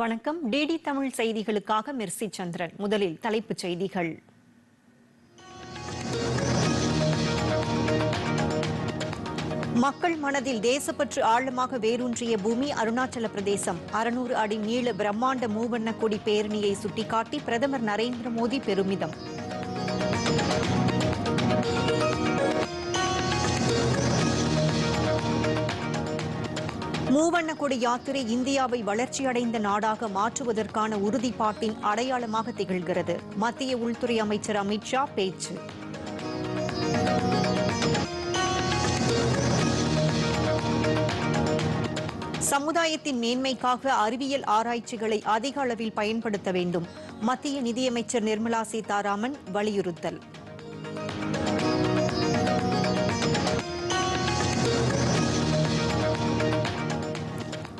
வணக்கம். டிடி தமிழ் செய்திகளுக்காக மெர்சி சந்திரன். முதலில் தலைப்புச் செய்திகள். மக்கள் மனதில் தேசப்பற்று ஆழமாக வேரூன்றிய பூமி அருணாச்சல பிரதேசம். அறுநூறு அடி நீள பிரம்மாண்ட மூவண்ண கொடி பேரணியை சுட்டிக்காட்டி பிரதமர் நரேந்திர மோடி பெருமிதம். மூவண்ண கொடி யாத்திரை இந்தியாவை வளர்ச்சியடைந்த நாடாக மாற்றுவதற்கான உறுதிப்பாட்டின் அடையாளமாக திகழ்கிறது. மத்திய உள்துறை அமைச்சர் அமித்ஷா பேச்சு. சமுதாயத்தின் மேன்மைக்காக அறிவியல் ஆராய்ச்சிகளை அதிக அளவில் பயன்படுத்த வேண்டும். மத்திய நிதியமைச்சர் நிர்மலா சீதாராமன் வலியுறுத்தல்.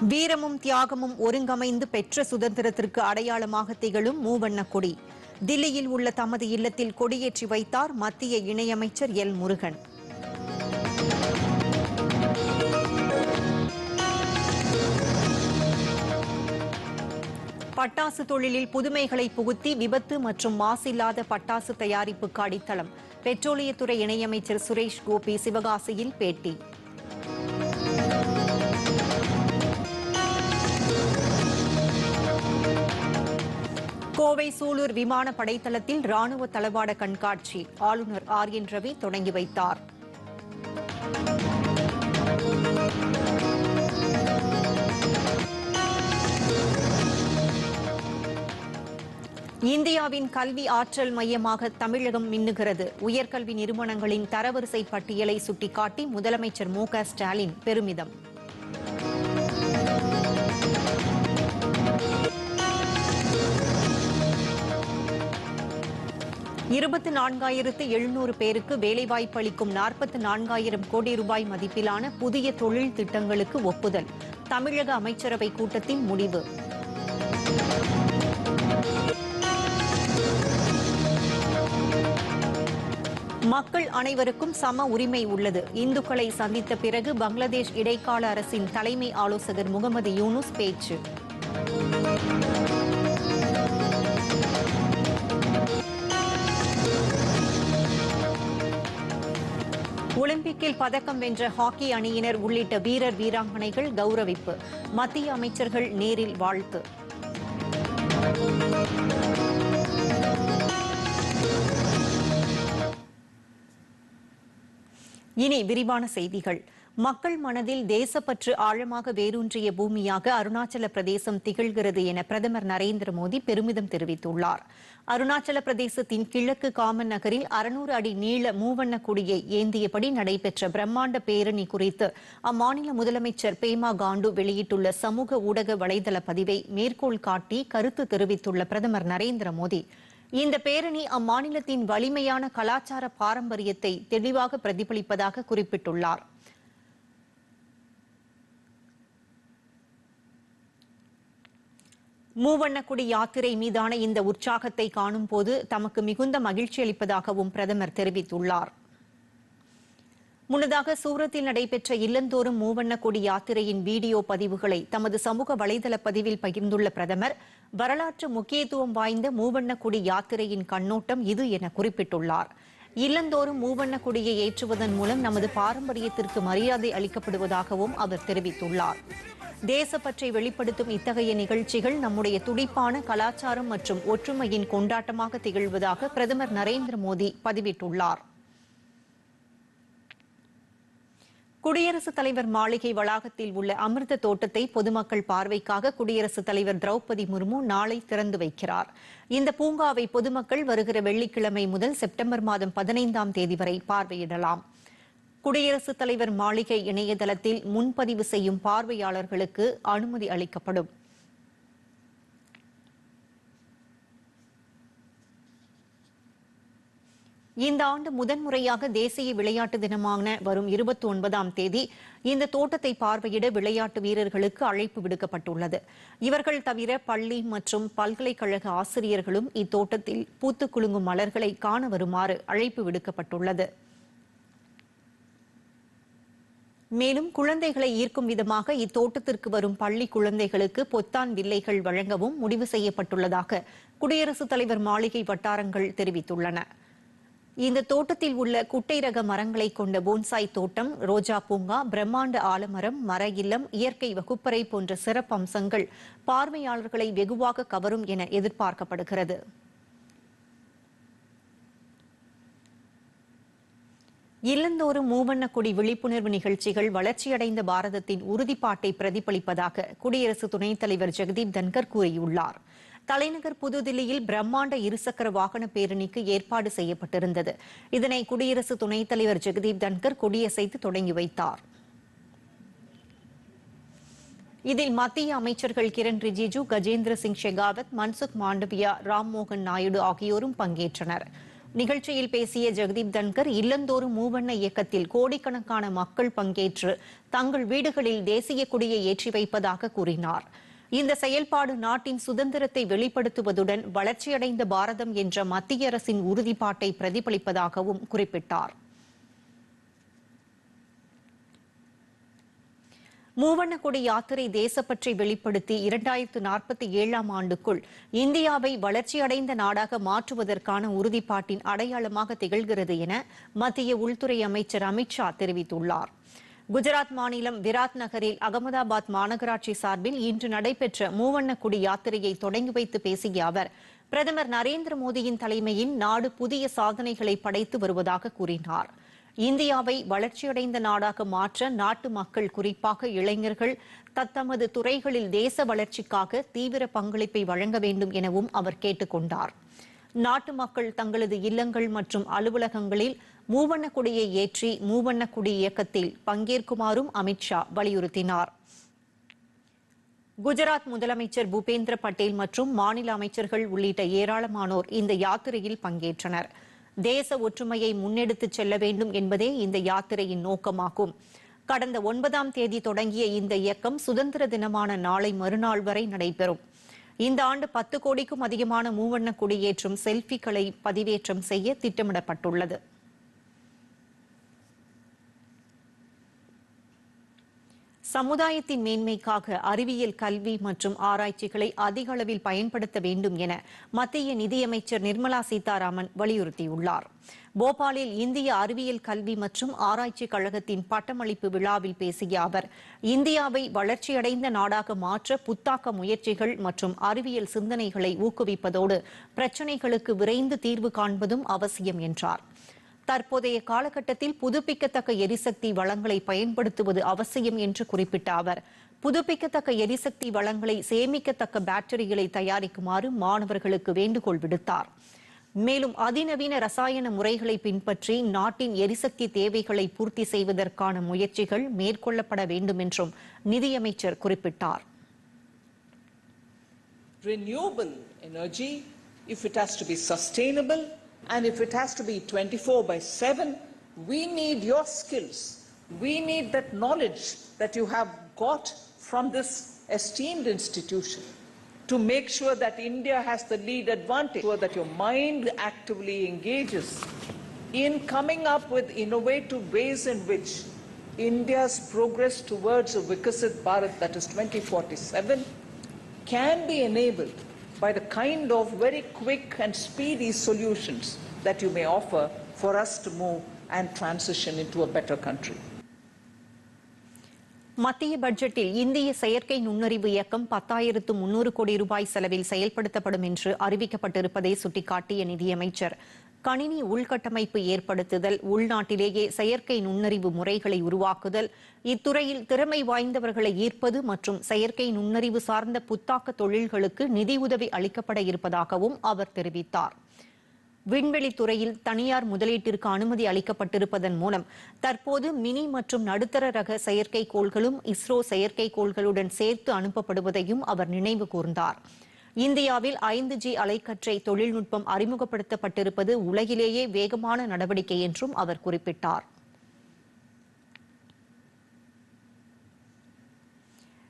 வீரமும் தியாகமும் ஒருங்கமைந்து பெற்ற சுதந்திரத்திற்கு அடையாளமாக திகழும் மூவண்ண கொடி தில்லியில் உள்ள தமது இல்லத்தில் கொடியேற்றி வைத்தார் மத்திய இணையமைச்சர் எல். முருகன். பட்டாசு தொழிலில் புதுமைகளை புகுத்தி விபத்து மற்றும் மாசில்லாத பட்டாசு தயாரிப்புக்கு அடித்தளம். பெட்ரோலியத்துறை இணையமைச்சர் சுரேஷ் கோபி சிவகாசியில் பேட்டி. கோவை சூலூர் விமான படைத்தளத்தில் ராணுவ தளவாட கண்காட்சி. ஆளுநர் ஆர் என் ரவி தொடங்கி வைத்தார். இந்தியாவின் கல்வி ஆற்றல் மையமாக தமிழகம் மின்னுகிறது. உயர்கல்வி நிறுவனங்களின் தரவரிசை பட்டியலை சுட்டிக்காட்டி முதலமைச்சர் மு க ஸ்டாலின் பெருமிதம். இருபத்தி நான்காயிரத்து எழுநூறு பேருக்கு வேலைவாய்ப்பு அளிக்கும் நாற்பத்தி நான்காயிரம் கோடி ரூபாய் மதிப்பிலான புதிய தொழில் திட்டங்களுக்கு ஒப்புதல். தமிழக அமைச்சரவை கூட்டத்தின் முடிவு. மக்கள் அனைவருக்கும் சம உரிமை உள்ளது. இந்துக்களை சந்தித்த பிறகு பங்களாதேஷ் இடைக்கால அரசின் தலைமை ஆலோசகர் முகமது யூனுஸ் பேச்சு. ஒலிம்பிக்கில் பதக்கம் வென்ற ஹாக்கி அணியினர் உள்ளிட்ட வீரர் வீராங்கனைகள் கௌரவிப்பு. மத்திய அமைச்சர்கள் நேரில் வாழ்த்து. இனி விரிவான செய்திகள். மக்கள் மனதில் தேசப்பற்று ஆழமாக வேரூன்றிய பூமியாக அருணாச்சல பிரதேசம் திகழ்கிறது என பிரதமர் நரேந்திர மோடி பெருமிதம் தெரிவித்துள்ளார். அருணாச்சல பிரதேசத்தின் கிழக்கு காமன் நகரில் அறுநூறு அடி நீள மூவண்ண கொடியை ஏந்தியபடி நடைபெற்ற பிரம்மாண்ட பேரணி குறித்து அம்மாநில முதலமைச்சர் பேமா காண்டு வெளியிட்டுள்ள சமூக ஊடக வலைதள பதிவை மேற்கோள் காட்டி கருத்து தெரிவித்துள்ள பிரதமர் நரேந்திர மோடி. இந்த பேரணி அம்மாநிலத்தின் வலிமையான கலாச்சார பாரம்பரியத்தை தெளிவாக பிரதிபலிப்பதாக குறிப்பிட்டுள்ளார். மூவண்ணக்குடி யாத்திரை மீதான இந்த உற்சாகத்தை காணும் போது தமக்கு மிகுந்த மகிழ்ச்சி அளிப்பதாகவும் பிரதமர் தெரிவித்துள்ளார். முன்னதாக சூரத்தில் நடைபெற்ற இல்லந்தோறும் மூவண்ணக்குடி யாத்திரையின் வீடியோ பதிவுகளை தமது சமூக வலைதள பதிவில் பகிர்ந்துள்ள பிரதமர் வரலாற்று முக்கியத்துவம் வாய்ந்த மூவண்ணக்குடி யாத்திரையின் கண்ணோட்டம் இது என குறிப்பிட்டுள்ளார். இல்லந்தோறும் மூவண்ண கொடியை ஏற்றுவதன் மூலம் நமது பாரம்பரியத்திற்கு மரியாதை அளிக்கப்படுவதாகவும் அவர் தெரிவித்துள்ளார். தேசப்பற்றை வெளிப்படுத்தும் இத்தகைய நிகழ்ச்சிகள் நம்முடைய துடிப்பான கலாச்சாரம் மற்றும் ஒற்றுமையின் கொண்டாட்டமாக திகழ்வதாக பிரதமர் நரேந்திர மோடி பதிவிட்டுள்ளார். குடியரசுத் தலைவர் மாளிகை வளாகத்தில் உள்ள அமிர்த தோட்டத்தை பொதுமக்கள் பார்வைக்காக குடியரசுத் தலைவர் திரௌபதி முர்மு நாளை திறந்து வைக்கிறார். இந்த பூங்காவை பொதுமக்கள் வருகிற வெள்ளிக்கிழமை முதல் செப்டம்பர் மாதம் பதினைந்தாம் தேதி வரை பார்வையிடலாம். குடியரசுத் தலைவர் மாளிகை இணையதளத்தில் முன்பதிவு செய்யும் பார்வையாளர்களுக்கு அனுமதி அளிக்கப்படும். இந்த ஆண்டு முதன்முறையாக தேசிய விளையாட்டு தினமான வரும் இருபத்தி ஒன்பதாம் தேதி இந்த தோட்டத்தை பார்வையிட விளையாட்டு வீரர்களுக்கு அழைப்பு விடுக்கப்பட்டுள்ளது. இவர்கள் தவிர பள்ளி மற்றும் பல்கலைக்கழக ஆசிரியர்களும் இத்தோட்டத்தில் பூத்து குலுங்கும் மலர்களை காண வருமாறு அழைப்பு விடுக்கப்பட்டுள்ளது. மேலும் குழந்தைகளை ஈர்க்கும் விதமாக இத்தோட்டத்திற்கு வரும் பள்ளி குழந்தைகளுக்கு பொத்தான் வில்லைகள் வழங்கவும் முடிவு செய்யப்பட்டுள்ளதாக குடியரசுத் தலைவர் மாளிகை வட்டாரங்கள் தெரிவித்துள்ளன. இந்த தோட்டத்தில் உள்ள குட்டை ரக மரங்களை கொண்ட போன்சாய் தோட்டம் ரோஜா பூங்கா பிரம்மாண்ட ஆலமரம் மர இல்லம் இயற்கை வகுப்பறை போன்ற சிறப்பம்சங்கள் பார்வையாளர்களை வெகுவாக கவரும் என எதிர்பார்க்கப்படுகிறது. இல்லந்தோறும் மூவண்ண கொடி விழிப்புணர்வு நிகழ்ச்சிகள் வளர்ச்சியடைந்த பாரதத்தின் உறுதிப்பாட்டை பிரதிபலிப்பதாக குடியரசு துணைத் தலைவர் ஜெகதீப் தன்கர் கூறியுள்ளார். தலைநகர் புதுதில்லியில் பிரம்மாண்ட இருசக்கர வாகன பேரணிக்கு ஏற்பாடு செய்யப்பட்டிருந்தது. இதனை குடியரசு துணைத் தலைவர் ஜெகதீப் தன்கர் கொடியசைத்து தொடங்கி வைத்தார். இதில் மத்திய அமைச்சர்கள் கிரண் ரிஜிஜு கஜேந்திர சிங் ஷெகாவத் மன்சுக் மாண்டவியா ராம்மோகன் நாயுடு ஆகியோரும் பங்கேற்றனர். நிகழ்ச்சியில் பேசிய ஜெகதீப் தன்கர் இல்லந்தோறும் மூவண்ண இயக்கத்தில் கோடிக்கணக்கான மக்கள் பங்கேற்று தங்கள் வீடுகளில் தேசிய கொடியை ஏற்றி வைப்பதாக கூறினார். இந்த செயல்பாடு நாட்டின் சுதந்திரத்தை வெளிப்படுத்துவதுடன் வளர்ச்சியடைந்த பாரதம் என்ற மத்திய அரசின் உறுதிப்பாட்டை பிரதிபலிப்பதாகவும் குறிப்பிட்டார். மூவண்ண யாத்திரை தேசப்பற்றை வெளிப்படுத்தி இரண்டாயிரத்து நாற்பத்தி ஏழாம் ஆண்டுக்குள் இந்தியாவை வளர்ச்சியடைந்த நாடாக மாற்றுவதற்கான உறுதிப்பாட்டின் அடையாளமாக திகழ்கிறது என மத்திய உள்துறை அமைச்சர் அமித்ஷா தெரிவித்துள்ளார். குஜராத் மாநிலம் விராத் நகரில் அகமதாபாத் மாநகராட்சி சார்பில் இன்று நடைபெற்ற மூவண்ணக்குடி யாத்திரையை தொடங்கி வைத்து பேசிய அவர் பிரதமர் நரேந்திர மோடியின் தலைமையில் நாடு புதிய சாதனைகளை படைத்து வருவதாக கூறினார். இந்தியாவை வளர்ச்சியடைந்த நாடாக மாற்ற நாட்டு மக்கள் குறிப்பாக இளைஞர்கள் தத்தமது துறைகளில் தேச வளர்ச்சிக்காக தீவிர பங்களிப்பை வழங்க வேண்டும் எனவும் அவர் கேட்டுக் கொண்டார் நாட்டு மக்கள் தங்களது இல்லங்கள் மற்றும் அலுவலகங்களில் மூவண்ண கொடியை ஏற்றி மூவண்ண கொடி இயக்கத்தில் பங்கேற்குமாறும் அமித்ஷா வலியுறுத்தினார். குஜராத் முதலமைச்சர் பூபேந்திர பட்டேல் மற்றும் மாநில அமைச்சர்கள் உள்ளிட்ட ஏராளமானோர் இந்த யாத்திரையில் பங்கேற்றனர். தேச ஒற்றுமையை முன்னெடுத்துச் செல்ல வேண்டும் என்பதே இந்த யாத்திரையின் நோக்கமாகும். கடந்த ஒன்பதாம் தேதி தொடங்கிய இந்த இயக்கம் சுதந்திர தினமான நாளை மறுநாள் வரை நடைபெறும். இந்த ஆண்டு பத்து கோடிக்கும் அதிகமான மூவண்ண கொடியேற்றும் செல்ஃபிகளை பதிவேற்றம் செய்ய திட்டமிடப்பட்டுள்ளது. சமுதாயத்தின் மேன்மைக்காக அறிவியல் கல்வி மற்றும் ஆராய்ச்சிகளை அதிக அளவில் பயன்படுத்த வேண்டும் என மத்திய நிதியமைச்சர் நிர்மலா சீதாராமன் வலியுறுத்தியுள்ளார். போபாலில் இந்திய அறிவியல் கல்வி மற்றும் ஆராய்ச்சி கழகத்தின் பட்டமளிப்பு விழாவில் பேசிய அவர் இந்தியாவை வளர்ச்சியடைந்த நாடாக மாற்ற புத்தாக்க முயற்சிகள் மற்றும் அறிவியல் சிந்தனைகளை ஊக்குவிப்பதோடு பிரச்சினைகளுக்கு விரைந்து தீர்வு காண்பதும் அவசியம் என்றார். தற்போதைய காலகட்டத்தில் புதுப்பிக்கத்தக்க எரிசக்தி வளங்களை பயன்படுத்துவது அவசியம் என்று குறிப்பிட்ட அவர். புதுப்பிக்கத்தக்க எரிசக்தி வளங்களை சேமிக்கத்தக்க பேட்டரிகளை தயாரிக்குமாறு மாணவர்களுக்கு வேண்டுகோள் விடுத்தார். மேலும் அதிநவீன ரசாயன முறைகளை பின்பற்றி நாட்டின் எரிசக்தி தேவைகளை பூர்த்தி செய்வதற்கான முயற்சிகள் மேற்கொள்ளப்பட வேண்டும் என்றும் நிதியமைச்சர் குறிப்பிட்டார். Renewable energy, if it has to be sustainable and if it has to be 24 by 7, we need your skills. We need that knowledge that you have got from this esteemed institution to make sure that India has the lead advantage, so that your mind actively engages in coming up with innovative ways in which India's progress towards a Vikasit Bharat that is 2047 can be enabled by the kind of very quick and speedy solutions that you may offer for us to move and transition into a better country. மத்திய பட்ஜெட்டில் இந்திய செயற்கை நுண்ணறிவு இயக்கம் பத்தாயிரத்து முன்னூறு கோடி ரூபாய் செலவில் செயல்படுத்தப்படும் என்று அறிவிக்கப்பட்டிருப்பதை சுட்டிக்காட்டிய நிதியமைச்சர் கணினி உள்கட்டமைப்பு ஏற்படுத்துதல் உள்நாட்டிலேயே செயற்கை நுண்ணறிவு முறைகளை உருவாக்குதல் இத்துறையில் திறமை வாய்ந்தவர்களை ஈர்ப்பது மற்றும் செயற்கை நுண்ணறிவு சார்ந்த புத்தாக்க தொழில்களுக்கு நிதியுதவி அளிக்கப்பட இருப்பதாகவும் அவர் தெரிவித்தார். விண்வெளி துறையில் தனியார் முதலீட்டிற்கு அனுமதி அளிக்கப்பட்டிருப்பதன் மூலம் தற்போது மினி மற்றும் நடுத்தர ரக செயற்கைக்கோள்களும் இஸ்ரோ செயற்கைக்கோள்களுடன் சேர்த்து அனுப்பப்படுவதையும் அவர் நினைவு கூர்ந்தாா் இந்தியாவில் ஐந்து ஜி அலைக்கற்றை தொழில்நுட்பம் அறிமுகப்படுத்தப்பட்டிருப்பது உலகிலேயே வேகமான நடவடிக்கை என்றும் அவர் குறிப்பிட்டார்.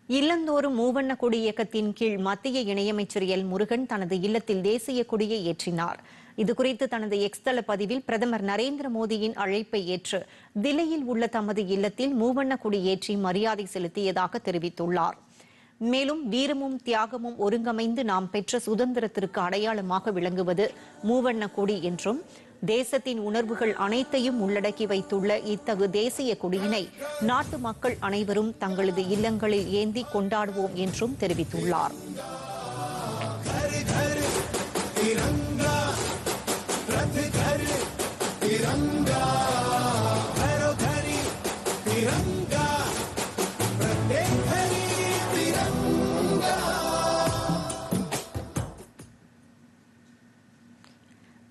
இல்லந்தோறும் மூவண்ண கொடி இயக்கத்தின் கீழ் மத்திய இணையமைச்சர் எல். முருகன் தனது இல்லத்தில் தேசிய கொடியை ஏற்றினார். இதுகுறித்து தனது எக்ஸ் தள பதிவில் பிரதமர் நரேந்திர மோடியின் அழைப்பை ஏற்று தில்லியில் உள்ள தமது இல்லத்தில் மூவண்ண கொடி ஏற்றி மரியாதை செலுத்தியதாக தெரிவித்துள்ளார். மேலும் வீரமும் தியாகமும் ஒருங்கமைந்து நாம் பெற்ற சுதந்திரத்திற்கு அடையாளமாக விளங்குவது மூவண்ண கொடி என்றும் தேசத்தின் உணர்வுகள் அனைத்தையும் உள்ளடக்கி வைத்துள்ள இத்தகு தேசிய கொடியினை நாட்டு மக்கள் அனைவரும் தங்களது இல்லங்களில் ஏந்தி கொண்டாடுவோம் என்றும் தெரிவித்துள்ளார்.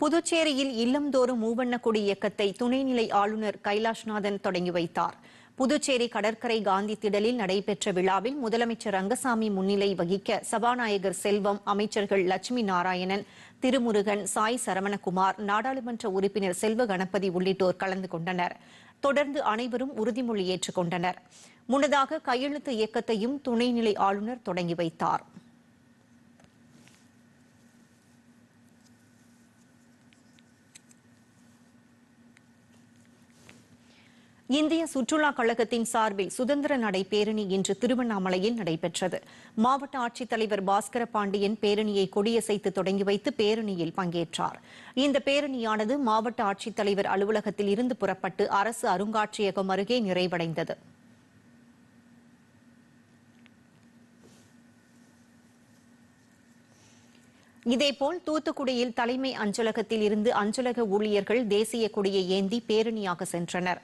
புதுச்சேரியில் இல்லம்தோறும் மூவண்ண கொடி இயக்கத்தை துணைநிலை ஆளுநர் கைலாஷ்நாதன் தொடங்கி வைத்தார். புதுச்சேரி கடற்கரை காந்தி திடலில் நடைபெற்ற விழாவில் முதலமைச்சர் ரங்கசாமி முன்னிலை வகிக்க சபாநாயகர் செல்வம் அமைச்சர்கள் லட்சுமி நாராயணன் திருமுருகன் சாய் சரவணகுமார் நாடாளுமன்ற உறுப்பினர் செல்வ கணபதி உள்ளிட்டோர் கலந்து கொண்டனர். தொடர்ந்து அனைவரும் உறுதிமொழி ஏற்றுக் கொண்டனர் முன்னதாக கையெழுத்து இயக்கத்தையும் துணைநிலை ஆளுநர் தொடங்கி வைத்தார். இந்திய சுற்றுலா கழகத்தின் சார்பில் சுதந்திர நடை பேரணி இன்று திருவண்ணாமலையில் நடைபெற்றது. மாவட்ட ஆட்சித்தலைவர் பாஸ்கர பாண்டியன் பேரணியை கொடியசைத்து தொடங்கி வைத்து பேரணியில் பங்கேற்றார். இந்த பேரணியானது மாவட்ட ஆட்சித்தலைவர் அலுவலகத்தில் இருந்து புறப்பட்டு அரசு அருங்காட்சியகம் அருகே நிறைவடைந்தது. இதேபோல் தூத்துக்குடியில் தலைமை அஞ்சலகத்தில் இருந்து அஞ்சலக ஊழியர்கள் தேசிய கொடியை ஏந்தி பேரணியாக சென்றனர்.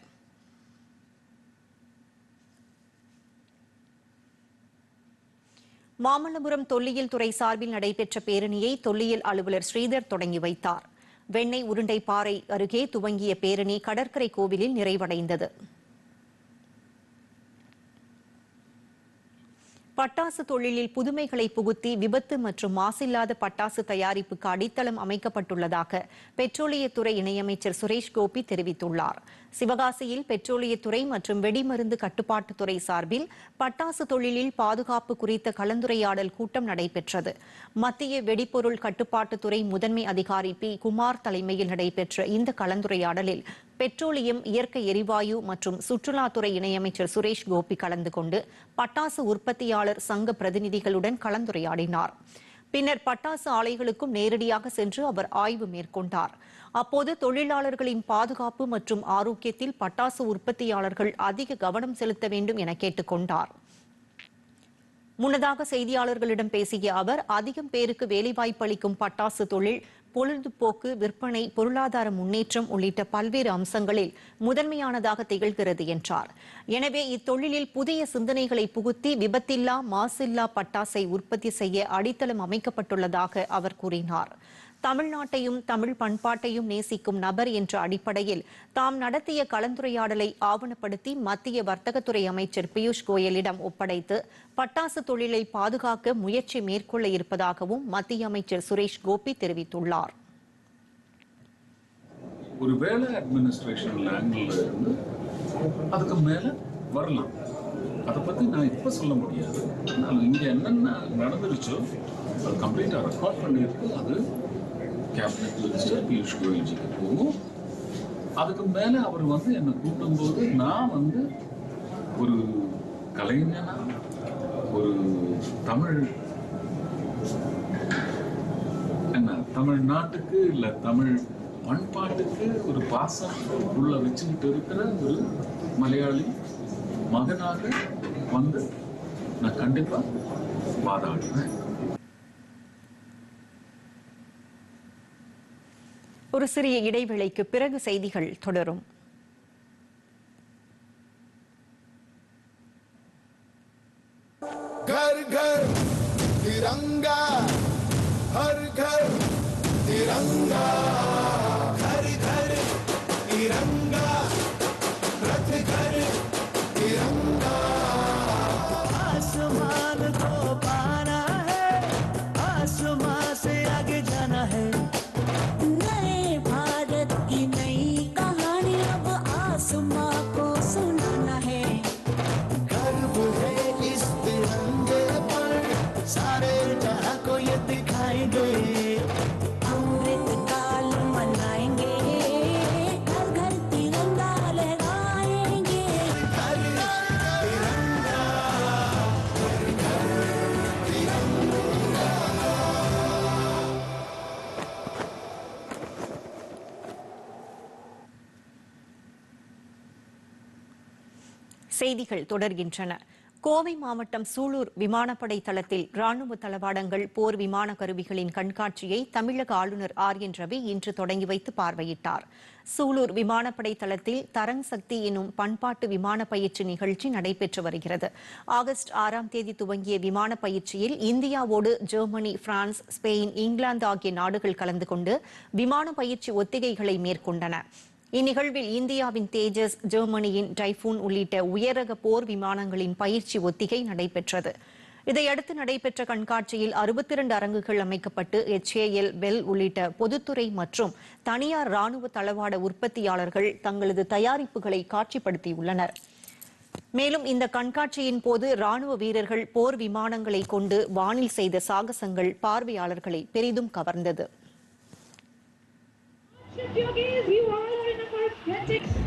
மாமல்லபுரம் தொல்லியல் துறை சார்பில் நடைபெற்ற பேரணியை தொல்லியல் அலுவலர் ஸ்ரீதர் தொடங்கி வைத்தார். வெண்ணெய் உருண்டை பாறை அருகே துவங்கிய பேரணி கடற்கரை கோவிலில் நிறைவடைந்தது. பட்டாசு தொழிலில் புதுமைகளை புகுத்தி விபத்து மற்றும் மாசில்லாத பட்டாசு தயாரிப்புக்கு அடித்தளம் அமைக்கப்பட்டுள்ளதாக பெட்ரோலியத்துறை இணையமைச்சர் சுரேஷ் கோபி தெரிவித்துள்ளார். சிவகாசியில் பெட்ரோலியத்துறை மற்றும் வெடிமருந்து கட்டுப்பாட்டுத்துறை சார்பில் பட்டாசு தொழிலில் பாதுகாப்பு குறித்த கலந்துரையாடல் கூட்டம் நடைபெற்றது. மத்திய வெடிபொருள் கட்டுப்பாட்டுத்துறை முதன்மை அதிகாரி பி. குமார் தலைமையில் நடைபெற்ற இந்த கலந்துரையாடலில் பெட்ரோலியம் இயற்கை எரிவாயு மற்றும் சுற்றுலாத்துறை இணையமைச்சர் சுரேஷ் கோபி கலந்து கொண்டு பட்டாசு உற்பத்தியாளர் சங்க பிரதிநிதிகளுடன் கலந்துரையாடினார். பின்னர் பட்டாசு ஆலைகளுக்கும் நேரடியாக சென்று அவர் ஆய்வு மேற்கொண்டார். அப்போது தொழிலாளர்களின் பாதுகாப்பு மற்றும் ஆரோக்கியத்தில் பட்டாசு உற்பத்தியாளர்கள் அதிக கவனம் செலுத்த வேண்டும் என கேட்டுக்கொண்டார். முன்னதாக செய்தியாளர்களிடம் பேசிய அவர் அதிகம் பேருக்கு வேலைவாய்ப்பு அளிக்கும் பட்டாசு தொழில் பொழுதுபோக்கு விற்பனை பொருளாதார முன்னேற்றம் உள்ளிட்ட பல்வேறு அம்சங்களில் முதன்மையானதாக திகழ்கிறது என்றார். எனவே இத்தொழிலில் புதிய சிந்தனைகளை புகுத்தி விபத்தில்லா மாசில்லா பட்டாசை உற்பத்தி செய்ய அடித்தளம் அமைக்கப்பட்டுள்ளதாக அவர் கூறினார். தமிழ்நாட்டையும் தமிழ் பண்பாட்டையும் நேசிக்கும் நபர் என்ற அடிப்படையில் தாம் நடத்திய கலந்துரையாடலை ஆவணப்படுத்தி மத்திய வர்த்தகத்துறை அமைச்சர் பியூஷ் கோயலிடம் ஒப்படைத்து பட்டாசு தொழிலை பாதுகாக்க முயற்சி மேற்கொள்ள இருப்பதாகவும் மத்திய அமைச்சர் சுரேஷ் கோபி தெரிவித்துள்ளார். ஒருவேளை அட்மினிஸ்ட்ரேஷன் ஆங்கிள் இருந்து அதுக்கு மேல வரலாம். அதை பத்தி நான் இப்ப சொல்ல முடியாது. ஆனால் இங்க என்னென்ன நடந்துருச்சோ அது கம்ப்ளீட்டா ரெக்கார்ட் பண்ணியிருக்கு. அது கேப்டன் மினிஸ்டர் பியூஷ் கோயல்ஜிக்கு போகும் அதுக்கு மேலே அவர் வந்து என்னை கூட்டும்போது நான் வந்து ஒரு கலைஞனா ஒரு தமிழ் என்ன தமிழ்நாட்டுக்கு இல்லை தமிழ் பண்பாட்டுக்கு ஒரு பாசம் உள்ள வச்சுக்கிட்டு இருக்கிற ஒரு மலையாளி மகனாக வந்து நான் கண்டிப்பாக வாதாடுவேன் ஒரு சிறிய இடைவேளைக்கு பிறகு செய்திகள் தொடரும் घर घर तिरंगा हर घर செய்திகள் தொடர்கின்றன. கோவை மாவட்டம் சூலூர் விமானப்படை தளத்தில் ராணுவ தளவாடங்கள் போர் விமான கருவிகளின் கண்காட்சியை தமிழக ஆளுநர் ஆர். என். ரவி இன்று தொடங்கி வைத்து பார்வையிட்டார். சூலூர் விமானப்படை தளத்தில் தரங் சக்தி எனும் பண்பாட்டு விமான பயிற்சி நிகழ்ச்சி நடைபெற்று வருகிறது. ஆகஸ்ட் ஆறாம் தேதி துவங்கிய விமான பயிற்சியில் இந்தியாவோடு ஜெர்மனி பிரான்ஸ் ஸ்பெயின் இங்கிலாந்து ஆகிய நாடுகள் கலந்து கொண்டு விமான பயிற்சி ஒத்திகைகளை மேற்கொண்டன. இந்நிகழ்வில் இந்தியாவின் தேஜஸ் ஜெர்மனியின் டைஃபூன் உள்ளிட்ட உயரக போர் விமானங்களின் பயிற்சி ஒத்திகை நடைபெற்றது. இதையடுத்து நடைபெற்ற கண்காட்சியில் அறுபத்தி இரண்டு அரங்குகள் அமைக்கப்பட்டு எச்ஏஎல் பெல் உள்ளிட்ட பொதுத்துறை மற்றும் தனியார் ராணுவ தளவாட உற்பத்தியாளர்கள் தங்களது தயாரிப்புகளை காட்சிப்படுத்தியுள்ளனர். மேலும் இந்த கண்காட்சியின் போது ராணுவ வீரர்கள் போர் விமானங்களை கொண்டு வானில் செய்த சாகசங்கள் பார்வையாளர்களை பெரிதும் கவர்ந்தது. six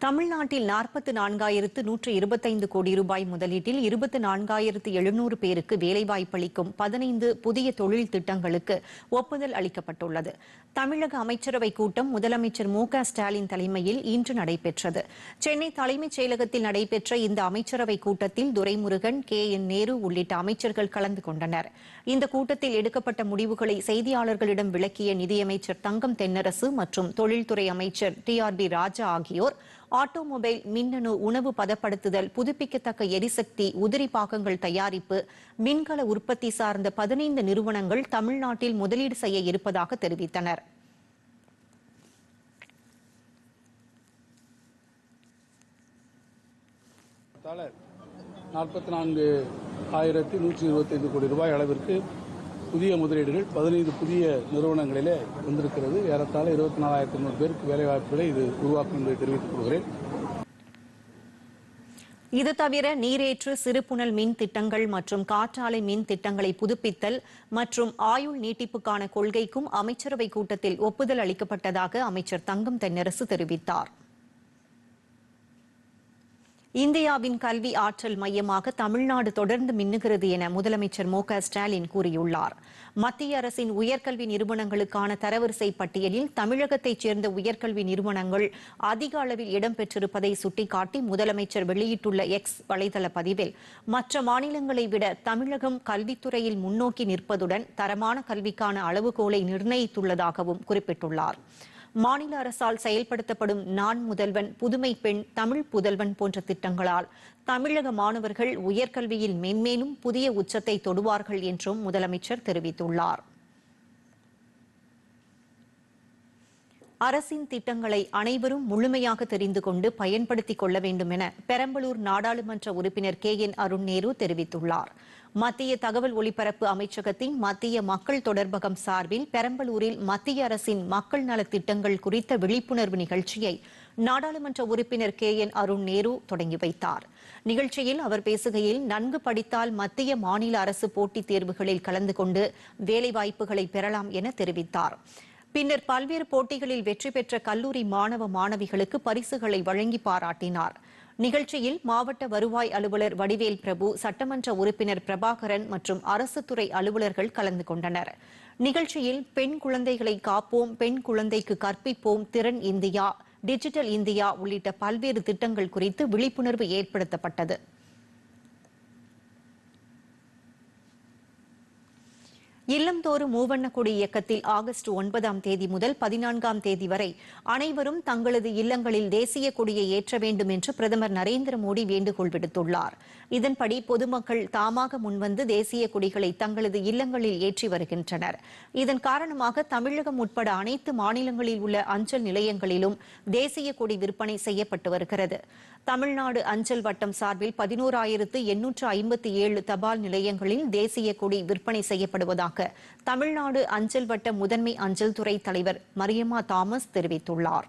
தமிழ்நாட்டில் நாற்பத்து நான்காயிரத்து நூற்று இருபத்தைந்து கோடி ரூபாய் முதலீட்டில் இருபத்து நான்காயிரத்து எழுநூறு பேருக்கு வேலைவாய்ப்பளிக்கும் பதினைந்து புதிய தொழில் திட்டங்களுக்கு ஒப்புதல் அளிக்கப்பட்டுள்ளது. தமிழக அமைச்சரவை கூட்டம் முதலமைச்சர் மு க ஸ்டாலின் தலைமையில் இன்று நடைபெற்றது. சென்னை தலைமைச் செயலகத்தில் நடைபெற்ற இந்த அமைச்சரவை கூட்டத்தில் துரைமுருகன் கே. என். நேரு உள்ளிட்ட அமைச்சர்கள் கலந்து கொண்டனர். இந்த கூட்டத்தில் எடுக்கப்பட்ட முடிவுகளை செய்தியாளர்களிடம் விளக்கிய நிதியமைச்சர் தங்கம் தென்னரசு மற்றும் தொழில்துறை அமைச்சர் டி. ஆர். பி. ராஜா ஆகியோர் ஆட்டோமொபைல் மின்னணு உணவு பதப்படுத்துதல் புதுப்பிக்கத்தக்க எரிசக்தி உதிரி பாகங்கள் தயாரிப்பு மின்கல உற்பத்தி சார்ந்த பதினைந்து நிறுவனங்கள் தமிழ்நாட்டில் முதலீடு செய்ய இருப்பதாக தெரிவித்தனர். நாற்பத்தி நான்கு ஆயிரத்தி நூற்றி இருபத்தைந்து கோடி ரூபாய் அளவிற்கு புதிய முதலீடுகள் பதினைந்து புதிய நிறுவனங்களிலே வந்திருக்கிறது. ஏறத்தாழ இருபத்தி நாலாயிரத்தி ஐநூறு பேருக்கு வேலைவாய்ப்புகளை இது உருவாக்கும் என்பதை தெரிவித்துக் கொள்கிறேன். இது தவிர நீரேற்று சிறுபுணல் மின் திட்டங்கள் மற்றும் காற்றாலை மின் திட்டங்களை புதுப்பித்தல் மற்றும் ஆயுள் நீட்டிப்புக்கான கொள்கைக்கும் அமைச்சரவை கூட்டத்தில் ஒப்புதல் அளிக்கப்பட்டதாக அமைச்சர் தங்கம் தென்னரசு தெரிவித்தார். இந்தியாவின் கல்வி ஆற்றல் மையமாக தமிழ்நாடு தொடர்ந்து மின்னுகிறது என முதலமைச்சர் மு க ஸ்டாலின் கூறியுள்ளார். மத்திய அரசின் உயர்கல்வி நிறுவனங்களுக்கான தரவரிசை பட்டியலில் தமிழகத்தைச் சேர்ந்த உயர்கல்வி நிறுவனங்கள் அதிக அளவில் இடம்பெற்றிருப்பதை சுட்டிக்காட்டி முதலமைச்சர் வெளியிட்டுள்ள எக்ஸ் வலைதள பதிவில் மற்ற மாநிலங்களை விட தமிழகம் கல்வித்துறையில் முன்னோக்கி நிற்பதுடன் தரமான கல்விக்கான அளவுகோலை நிர்ணயித்துள்ளதாகவும் குறிப்பிட்டுள்ளார். மாநில அரசால் செயல்படுத்தப்படும் நான் முதல்வன் புதுமை பெண் தமிழ் புதல்வன் போன்ற திட்டங்களால் தமிழக மாணவர்கள் உயர்கல்வியில் மென்மேலும் புதிய உச்சத்தை தொடுவார்கள் என்றும் முதலமைச்சர் தெரிவித்துள்ளார். அரசின் திட்டங்களை அனைவரும் முழுமையாக தெரிந்து கொண்டு பயன்படுத்திக் கொள்ள வேண்டும் என பெரம்பலூர் நாடாளுமன்ற உறுப்பினர் கே என் அருண் நேரு தெரிவித்துள்ளார். மத்திய தகவல் ஒலிபரப்பு அமைச்சகத்தின் மத்திய மக்கள் தொடர்பகம் சார்பில் பெரம்பலூரில் மத்திய அரசின் மக்கள் நலத் திட்டங்கள் குறித்த விழிப்புணர்வு நிகழ்ச்சியை நாடாளுமன்ற உறுப்பினர் கே என் அருண் நேரு தொடங்கி வைத்தார். நிகழ்ச்சியில் அவர் பேசுகையில் நன்கு படித்தால் மத்திய மாநில அரசு போட்டித் தேர்வுகளில் கலந்து கொண்டு வேலைவாய்ப்புகளை பெறலாம் என தெரிவித்தார். பின்னர் பல்வேறு போட்டிகளில் வெற்றி பெற்ற கல்லூரி மாணவ மாணவிகளுக்கு பரிசுகளை வழங்கி பாராட்டினார். நிகழ்ச்சியில் மாவட்ட வருவாய் அலுவலர் வடிவேல் பிரபு சட்டமன்ற உறுப்பினர் பிரபாகரன் மற்றும் அரசு துறை அலுவலர்கள் கலந்து கொண்டனர். நிகழ்ச்சியில் பெண் குழந்தைகளை காப்போம் பெண் குழந்தைக்கு கற்பிப்போம் திறன் இந்தியா டிஜிட்டல் இந்தியா உள்ளிட்ட பல்வேறு திட்டங்கள் குறித்து விழிப்புணர்வு ஏற்படுத்தப்பட்டது. இல்லம்தோறும் மூவண்ணக்குடி இயக்கத்தில் ஆகஸ்ட் ஒன்பதாம் தேதி முதல் பதினான்காம் தேதி வரை அனைவரும் தங்களது இல்லங்களில் தேசிய கொடியை ஏற்ற வேண்டும் என்று பிரதமர் நரேந்திர மோடி வேண்டுகோள் விடுத்துள்ளார். இதன்படி பொதுமக்கள் தாமாக முன்வந்து தேசிய கொடிகளை தங்களது இல்லங்களில் ஏற்றி வருகின்றனர். இதன் காரணமாக தமிழகம் உட்பட அனைத்து மாநிலங்களில் உள்ள அஞ்சல் நிலையங்களிலும் தேசிய கொடி விற்பனை செய்யப்பட்டு வருகிறது. தமிழ்நாடு அஞ்சல் வட்டம் சார்பில் பதினோராயிரத்து எண்ணூற்று ஐம்பத்தி ஏழு தபால் நிலையங்களில் தேசிய கொடி விற்பனை செய்யப்படுவதாக தமிழ்நாடு அஞ்சல் வட்ட முதன்மை அஞ்சல் துறை தலைவர் மரியம்மா தாமஸ் தெரிவித்துள்ளார்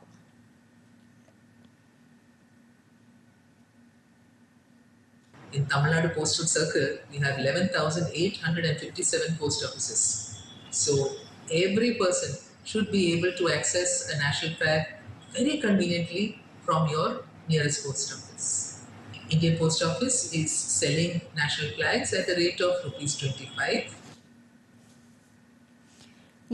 In Tamil Nadu Postal Circle, we have 11,857 post offices. So every person should be able to access a national flag very conveniently from your nearest post office. Indian Post Office is selling national flags at the rate of rupees 25.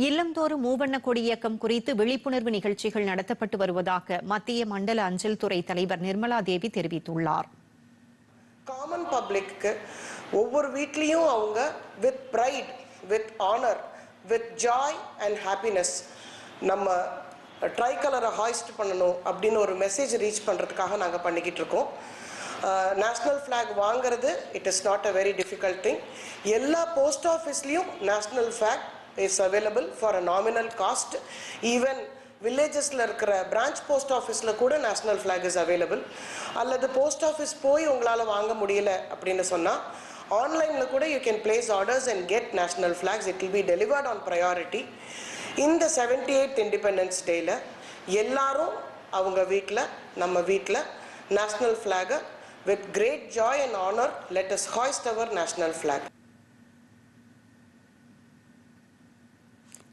இல்லந்தோறும் மூவண்ண கொடி இயக்கம் குறித்து விழிப்புணர்வு நிகழ்ச்சிகள் நடத்தப்பட்டு வருவதாக மத்திய மண்டல அஞ்சல் துறை தலைவர் நிர்மலா தேவி தெரிவித்துள்ளார். காமன் பப்ளிக்கு ஒவ்வொரு வீட்லேயும் அவங்க with pride with honour with joy and happiness நம்ம ட்ரை கலரை ஹாய்ஸ்ட் பண்ணணும் அப்படின்னு ஒரு மெசேஜ் ரீச் பண்ணுறதுக்காக நாங்கள் பண்ணிக்கிட்டு இருக்கோம். நேஷ்னல் ஃப்ளாக் வாங்குறது it is not a very difficult thing எல்லா post ஆஃபீஸ்லேயும் national flag is available for a nominal cost even வில்லேஜஸில் இருக்கிற பிரான்ச் போஸ்ட் ஆஃபீஸில் கூட நேஷ்னல் ஃப்ளாக் இஸ் அவைலபிள் அல்லது போஸ்ட் ஆஃபீஸ் போய் உங்களால் வாங்க முடியல அப்படின்னு சொன்னால் ஆன்லைனில் கூட you can place orders and get national flags it will be delivered on priority இந்த செவன்டி எயிட் இண்டிபெண்டன்ஸ் டேயில் எல்லாரும் அவங்க வீட்டில் நம்ம வீட்டில் national ஃப்ளாகை with great joy and honour let us hoist our national flag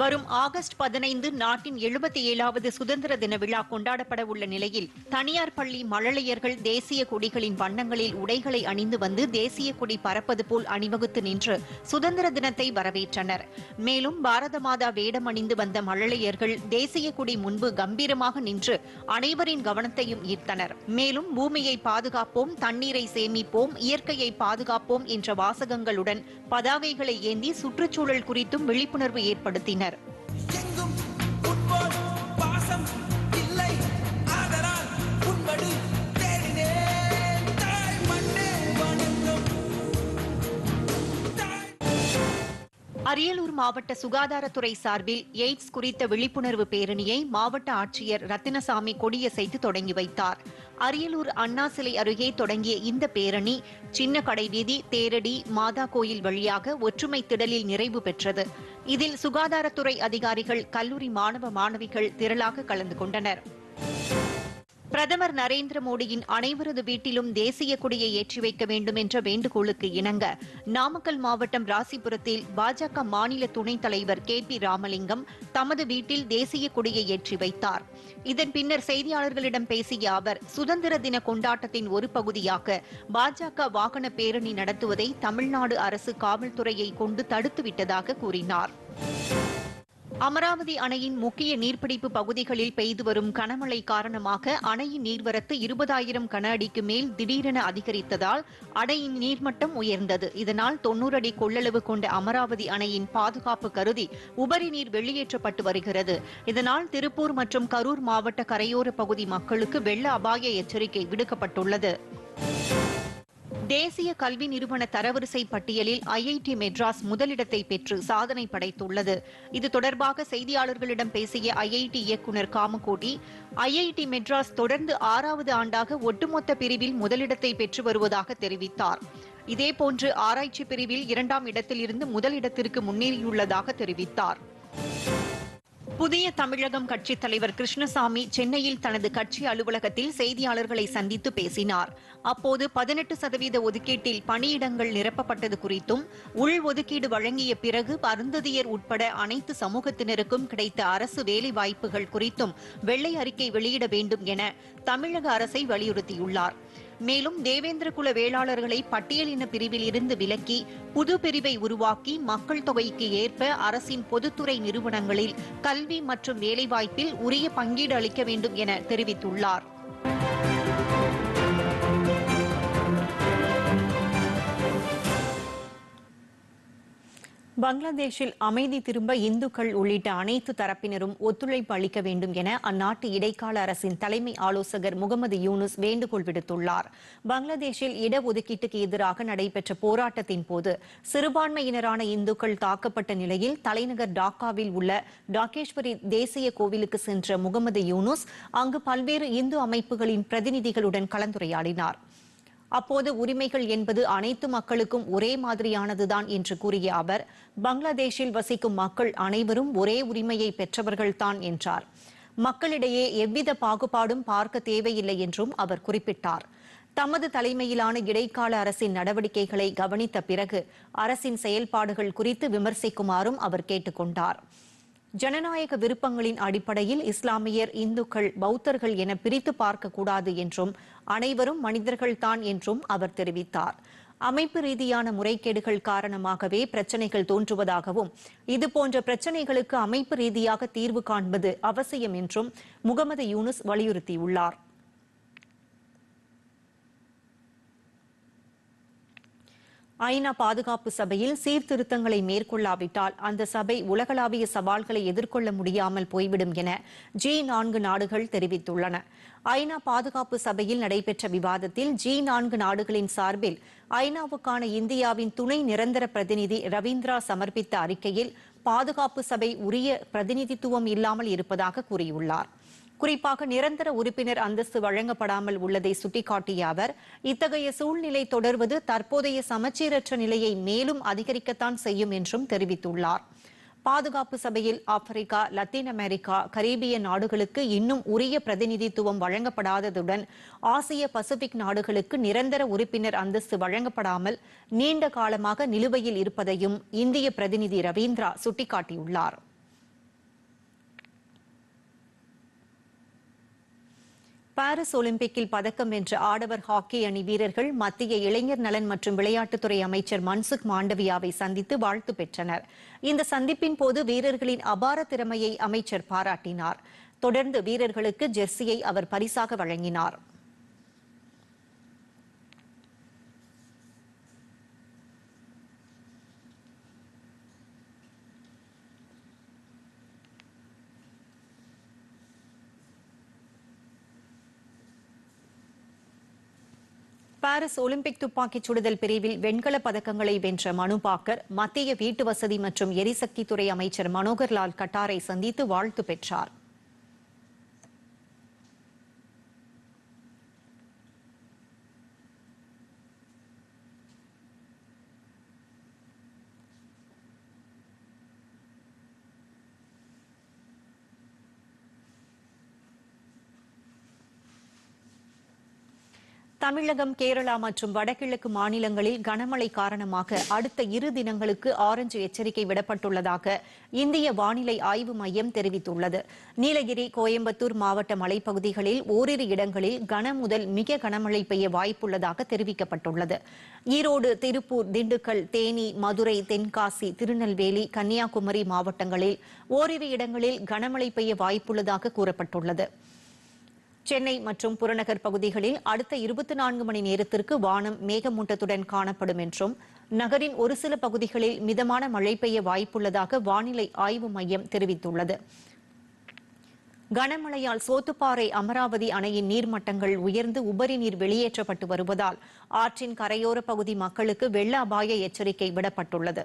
வரும் ஆகஸ்ட் பதினைந்து நாட்டின் எழுபத்தி ஏழாவது சுதந்திர தின விழா கொண்டாடப்பட உள்ள நிலையில் தனியார் பள்ளி மழலையர்கள் தேசிய கொடிகளின் வண்ணங்களில் உடைகளை அணிந்து வந்து தேசிய கொடி பறப்பது போல் அணிவகுத்து நின்று சுதந்திர தினத்தை வரவேற்றனர். மேலும் பாரத மாதா வேடம் அணிந்து வந்த மழலையர்கள் தேசிய கொடி முன்பு கம்பீரமாக நின்று அனைவரின் கவனத்தையும் ஈர்த்தனர். மேலும் பூமியை பாதுகாப்போம் தண்ணீரை சேமிப்போம் இயற்கையை பாதுகாப்போம் என்ற வாசகங்களுடன் பதாகைகளை ஏந்தி சுற்றுச்சூழல் குறித்தும் விழிப்புணர்வு ஏற்படுத்தினர். caminar. அரியலூர் மாவட்ட சுகாதாரத்துறை சார்பில் எய்ட்ஸ் குறித்த விழிப்புணர்வு பேரணியை மாவட்ட ஆட்சியர் ரத்தினசாமி கொடியசைத்து தொடங்கி வைத்தார். அரியலூர் அண்ணா சிலை அருகே தொடங்கிய இந்த பேரணி சின்ன கடைவீதி தேரடி மாதா கோயில் வழியாக ஒற்றுமை திடலில் நிறைவு பெற்றது. இதில் சுகாதாரத்துறை அதிகாரிகள் கல்லூரி மாணவ மாணவிகள் திரளாக கலந்து கொண்டனர். பிரதமர் நரேந்திர மோடியின் அனைவரது வீட்டிலும் தேசிய கொடியை ஏற்றி வைக்க வேண்டும் என்ற வேண்டுகோளுக்கு இணங்க நாமக்கல் மாவட்டம் ராசிபுரத்தில் பாஜக மாநில துணைத் தலைவர் கே பி ராமலிங்கம் தமது வீட்டில் தேசிய கொடியை ஏற்றி வைத்தார். இதன் பின்னர் செய்தியாளர்களிடம் பேசிய அவர் சுதந்திர தின கொண்டாட்டத்தின் ஒரு பகுதியாக பாஜக வாகன பேரணி நடத்துவதை தமிழ்நாடு அரசு காவல்துறையை கொண்டு தடுத்துவிட்டதாக கூறினார். அமராவதி அணையின் முக்கிய நீர்பிடிப்பு பகுதிகளில் பெய்து வரும் கனமழை காரணமாக அணையின் நீர்வரத்து இருபதாயிரம் கன அடிக்கு மேல் திடீரென அதிகரித்ததால் அணையின் நீர்மட்டம் உயர்ந்தது. இதனால் தொன்னூறு அடி கொள்ளளவு கொண்ட அமராவதி அணையின் பாதுகாப்பு கருதி உபரி நீர் வெளியேற்றப்பட்டு வருகிறது. இதனால் திருப்பூர் மற்றும் கரூர் மாவட்ட கரையோர பகுதி மக்களுக்கு வெள்ள அபாய எச்சரிக்கை விடுக்கப்பட்டுள்ளது. தேசிய கல்வி நிறுவன தரவரிசை பட்டியலில் ஐஐடி மெட்ராஸ் முதலிடத்தை பெற்று சாதனை படைத்துள்ளது. இது தொடர்பாக செய்தியாளர்களிடம் பேசிய ஐஐடி இயக்குநர் காமகோட்டி ஐஐடி மெட்ராஸ் தொடர்ந்து ஆறாவது ஆண்டாக ஒட்டுமொத்த பிரிவில் முதலிடத்தை பெற்று வருவதாக தெரிவித்தார். இதேபோன்று ஆராய்ச்சி பிரிவில் இரண்டாம் இடத்திலிருந்து முதலிடத்திற்கு முன்னேறியுள்ளதாக தெரிவித்தார். புதிய தமிழகம் கட்சித் தலைவர் கிருஷ்ணசாமி சென்னையில் தனது கட்சி அலுவலகத்தில் செய்தியாளர்களை சந்தித்து பேசினார். அப்போது பதினெட்டு சதவீத ஒதுக்கீட்டில் பணியிடங்கள் நிரப்பப்பட்டது குறித்தும் உள் ஒதுக்கீடு வழங்கிய பிறகு அருந்ததியர் உட்பட அனைத்து சமூகத்தினருக்கும் கிடைத்த அரசு வேலை வாய்ப்புகள் குறித்தும் வெள்ளை அறிக்கை வெளியிட வேண்டும் என தமிழக அரசை வலியுறுத்தியுள்ளார். மேலும் தேவேந்திர குல வேளாளர்களை பட்டியலின பிரிவில் இருந்து விலக்கி புது பிரிவை உருவாக்கி மக்கள் தொகைக்கு ஏற்ப அரசின் பொதுத்துறை நிறுவனங்களில் கல்வி மற்றும் வேலைவாய்ப்பில் உரிய பங்கீடு அளிக்க வேண்டும் என தெரிவித்துள்ளார். பங்களாதேஷில் அமைதி திரும்ப இந்துக்கள் உள்ளிட்ட அனைத்து தரப்பினரும் ஒத்துழைப்பு அளிக்க வேண்டும் என அந்நாட்டு இடைக்கால அரசின் தலைமை ஆலோசகர் முகமது யூனுஸ் வேண்டுகோள் விடுத்துள்ளார். பங்களாதேஷில் இடஒதுக்கீட்டுக்கு எதிராக நடைபெற்ற போராட்டத்தின் போது சிறுபான்மையினரான இந்துக்கள் தாக்கப்பட்ட நிலையில் தலைநகர் டாக்காவில் உள்ள டாக்கேஸ்வரி தேசிய கோவிலுக்கு சென்ற முகமது யூனுஸ் அங்கு பல்வேறு இந்து அமைப்புகளின் பிரதிநிதிகளுடன் கலந்துரையாடினார். அப்போது உரிமைகள் என்பது அனைத்து மக்களுக்கும் ஒரே மாதிரியானதுதான் என்று கூறிய அவர் பங்களாதேஷில் வசிக்கும் மக்கள் அனைவரும் ஒரே உரிமையை பெற்றவர்கள்தான் என்றார். மக்களிடையே எவ்வித பாகுபாடும் பார்க்க தேவையில்லை என்றும் அவர் குறிப்பிட்டார். தமது தலைமையிலான இடைக்கால அரசின் நடவடிக்கைகளை கவனித்த பிறகு அரசின் செயல்பாடுகள் குறித்து விமர்சிக்குமாறும் அவர் கேட்டுக்கொண்டார். ஜனநாயக விருப்பங்களின் அடிப்படையில் இஸ்லாமியர் இந்துக்கள் பௌத்தர்கள் என பிரித்து பார்க்கக்கூடாது என்றும் அனைவரும் மனிதர்கள்தான் என்றும் அவர் தெரிவித்தார். அமைப்பு ரீதியான முறைகேடுகள் காரணமாகவே பிரச்சனைகள் தோன்றுவதாகவும் இதுபோன்ற பிரச்சனைகளுக்கு அமைப்பு ரீதியாக தீர்வு காண்பது அவசியம் என்றும் முகமது யூனுஸ் வலியுறுத்தியுள்ளார். ஐநா பாதுகாப்பு சபையில் சீர்திருத்தங்களை மேற்கொள்ளாவிட்டால் அந்த சபை உலகளாவிய சவால்களை எதிர்கொள்ள முடியாமல் போய்விடும் என ஜி நான்கு நாடுகள் தெரிவித்துள்ளன. ஐநா பாதுகாப்பு சபையில் நடைபெற்ற விவாதத்தில் ஜி நான்கு நாடுகளின் சார்பில் ஐநாவுக்கான இந்தியாவின் துணை நிரந்தர பிரதிநிதி ரவீந்திரா சமர்ப்பித்த அறிக்கையில் பாதுகாப்பு சபை உரிய பிரதிநிதித்துவம் இல்லாமல் இருப்பதாக கூறியுள்ளார். குறிப்பாக நிரந்தர உறுப்பினர் அந்தஸ்து வழங்கப்படாமல் உள்ளதை சுட்டிக்காட்டிய அவர் இத்தகைய சூழ்நிலை தொடர்வது தற்போதைய சமச்சீரற்ற நிலையை மேலும் அதிகரிக்கத்தான் செய்யும் என்றும் தெரிவித்துள்ளார். பாதுகாப்பு சபையில் ஆப்பிரிக்கா லத்தீன் அமெரிக்கா கரீபிய நாடுகளுக்கு இன்னும் உரிய பிரதிநிதித்துவம் வழங்கப்படாததுடன் ஆசிய பசிபிக் நாடுகளுக்கு நிரந்தர உறுப்பினர் அந்தஸ்து வழங்கப்படாமல் நீண்ட காலமாக நிலுவையில் இருப்பதையும் இந்திய பிரதிநிதி ரவீந்திரா சுட்டிக்காட்டியுள்ளார். பாரிஸ் ஒலிம்பிக்கில் பதக்கம் வென்ற ஆடவர் ஹாக்கி அணி வீரர்கள் மத்திய இளைஞர் நலன் மற்றும் விளையாட்டுத்துறை அமைச்சர் மன்சுக் மாண்டவியாவை சந்தித்து வாழ்த்து பெற்றனர். இந்த சந்திப்பின் போது வீரர்களின் அபார திறமையை அமைச்சர் பாராட்டினார். தொடர்ந்து வீரர்களுக்கு ஜெர்சியை அவர் பரிசாக வழங்கினார். பாரிஸ் ஒலிம்பிக் துப்பாக்கிச் சுடுதல் பிரிவில் வெண்கல பதக்கங்களை வென்ற மனு பாக்கர் மத்திய வீட்டு வசதி மற்றும் எரிசக்தித்துறை அமைச்சர் மனோகர் லால் கட்டாரை சந்தித்து வாழ்த்து பெற்றார். தமிழகம் கேரளா மற்றும் வடகிழக்கு மாநிலங்களில் கனமழை காரணமாக அடுத்த இரு தினங்களுக்கு ஆரஞ்சு எச்சரிக்கை விடப்பட்டுள்ளதாக இந்திய வானிலை ஆய்வு மையம் தெரிவித்துள்ளது. நீலகிரி கோயம்புத்தூர் மாவட்ட மலைப்பகுதிகளில் ஓரிரு இடங்களில் கன முதல் மிக கனமழை பெய்ய வாய்ப்புள்ளதாக தெரிவிக்கப்பட்டுள்ளது. ஈரோடு திருப்பூர் திண்டுக்கல் தேனி மதுரை தென்காசி திருநெல்வேலி கன்னியாகுமரி மாவட்டங்களில் ஓரிரு இடங்களில் கனமழை பெய்ய வாய்ப்புள்ளதாக கூறப்பட்டுள்ளது. சென்னை மற்றும் புறநகர் பகுதிகளில் அடுத்த இருபத்தி நான்கு மணி நேரத்திற்கு வானம் மேகமூட்டத்துடன் காணப்படும் என்றும் நகரின் ஒரு சில பகுதிகளில் மிதமான மழை பெய்ய வாய்ப்புள்ளதாக வானிலை ஆய்வு மையம் தெரிவித்துள்ளது. கனமழையால் சோத்துப்பாறை அமராவதி அணையின் நீர்மட்டங்கள் உயர்ந்து உபரி நீர் வெளியேற்றப்பட்டு வருவதால் ஆற்றின் கரையோர பகுதி மக்களுக்கு வெள்ள அபாய எச்சரிக்கை விடப்பட்டுள்ளது.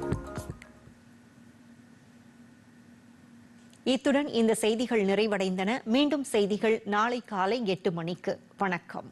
இத்துடன் இந்த செய்திகள் நிறைவடைந்தன. மீண்டும் செய்திகள் நாளை காலை எட்டு மணிக்கு. வணக்கம்.